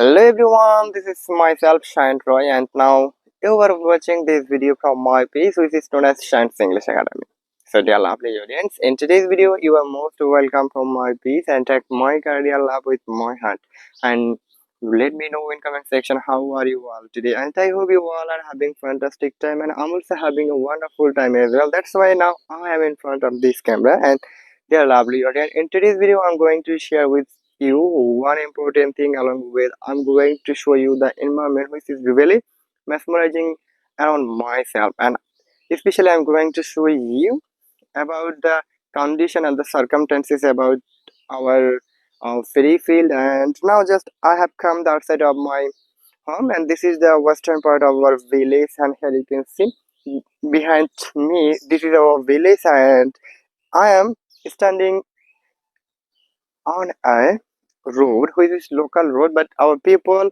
Hello everyone, this is myself Shine Roy and now you are watching this video from my page which is known as Shine's English Academy. So dear lovely audience, in today's video you are most welcome from my page and take my career love with my heart and let me know in comment section how are you all today and I hope you all are having fantastic time and I'm also having a wonderful time as well. That's why now I am in front of this camera and dear lovely audience, in today's video I'm going to share with you one important thing along with I'm going to show you the environment which is really mesmerizing around myself. And especially I'm going to show you about the condition and the circumstances about our uh, ferry field. And now just I have come the outside of my home and this is the western part of our village. And here you can see behind me this is our village. And I am standing on a road which is local road but our people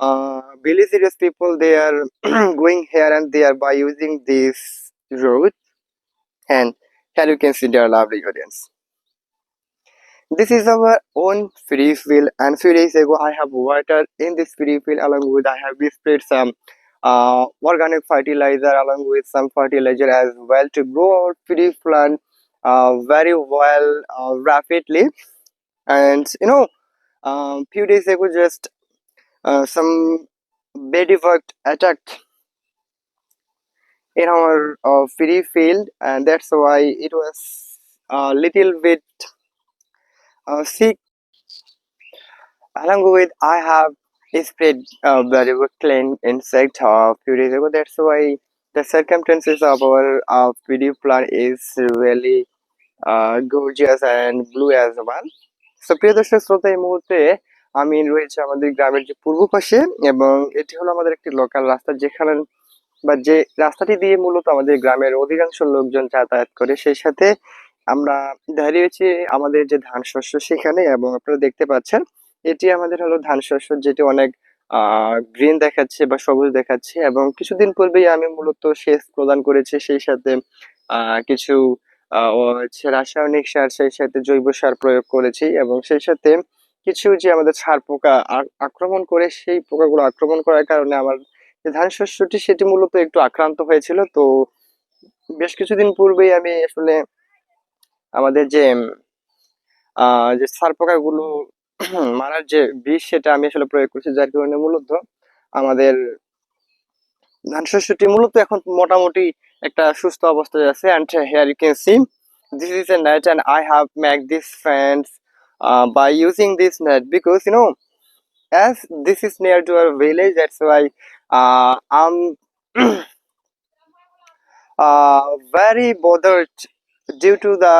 uh village areas people they are going here and there by using this road. And here you can see their lovely audience. This is our own free field. And few days ago i have watered in this free field along with i have sprayed some uh, organic fertilizer along with some fertilizer as well to grow our free plant uh, very well uh, rapidly. And you know um, few days ago just uh, some ladybug attacked in our uh, free field and that's why it was a little bit uh, sick. Along with i have sprayed uh, ladybug clean insect a uh, few days ago. That's why the circumstances of our uh, video plant is really uh, gorgeous and blue as well so, প্রিয় দর্শক শ্রোতা, এই মুহূর্তে আমি রয়েছে আমাদের গ্রামের যে পূর্ব পাশে এবং এটি হলো আমাদের একটি লোকাল রাস্তা যেখানে বা যে রাস্তাটি দিয়ে মূলত আমাদের গ্রামের অধিকাংশ লোকজন যাতায়াত করে, সেই সাথে আমরা দাঁড়িয়েছি আমাদের যে ধান শস্য সেখানে এবং আপনারা দেখতে পাচ্ছেন এটি আমাদের হলো ধান শস্য যেটি অনেক গ্রিন দেখাচ্ছে বা সবুজ দেখাচ্ছে এবং কিছুদিন পূর্বেই আমি মূলত সেচ প্রদান করেছি, সেই সাথে আহ কিছু রাসায়নিক সার, সেই সাথে জৈব সার প্রয়োগ করেছি এবং সেই সাথে কিছু যে আমাদের ছার পোকা আক্রমণ করে, সেই পোকাগুলো আক্রমণ করার কারণে আমার যে ধান শস্যটি সেটি মূলত একটু আক্রান্ত হয়েছিল। তো বেশ কিছুদিন পূর্বেই আমি আসলে আমাদের যে যে ছার পোকাগুলো, মারার যে বিষ, সেটা আমি আসলে প্রয়োগ করছি, যার কারণে মূলত আমাদের ধান শস্যটি মূলত এখন মোটামুটি একটা সুস্থ অবস্থায় আছে and here you can see this is a net and I have made this fence uh, by using this net because you know as this is near to our village that's why uh, I'm uh, very bothered due to the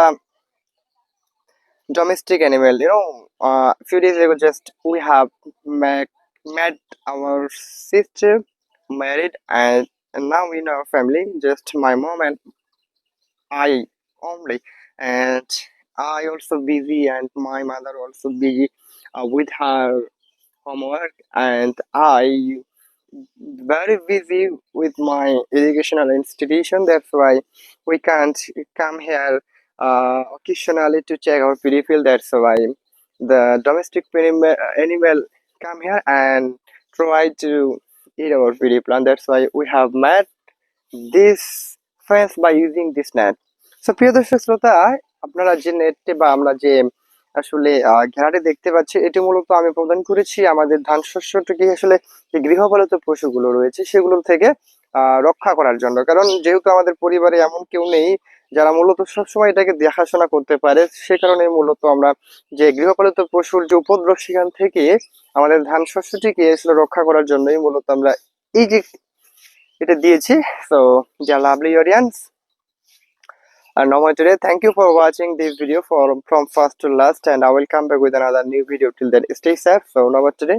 domestic animal you know uh, few days ago just we have met, met our sister married and, and now in our family just my mom and I only. And I also busy and my mother also busy uh, with her homework. And I very busy with my educational institution. That's why we can't come here uh, occasionally to check our field. That's why the domestic animal come here and try to eat our PD plant that's why we have made this fence by using this net. So প্রিয় দর্শক শ্রোতা, আপনারা যে নেটটি বা আমরা যে আসলে ঘেরাটি দেখতে পাচ্ছি, এটি মূলত আমি প্রদান করেছি আমাদের ধান শস্যটিকে আসলে যে গৃহপালিত পশুগুলো রয়েছে, সেগুলো থেকে রক্ষা করার জন্য। কারণ যেহেতু আমাদের পরিবারে এমন কেউ নেই যারা মূলত সবসময় এটাকে দেখাশোনা করতে পারে, সে কারণে মূলত আমরা যে গৃহপালিত পশুর যে উপদ্রব সেখান থেকে আমাদের ধান শস্যটিকে আসলে রক্ষা করার জন্যই মূলত আমরা এই যে এটা দিয়েছি। তো যা লাভলি অডিয়ান্স আর namaste thank you for watching this video for from first to last and I welcome back with another new video till that stay sir so namaste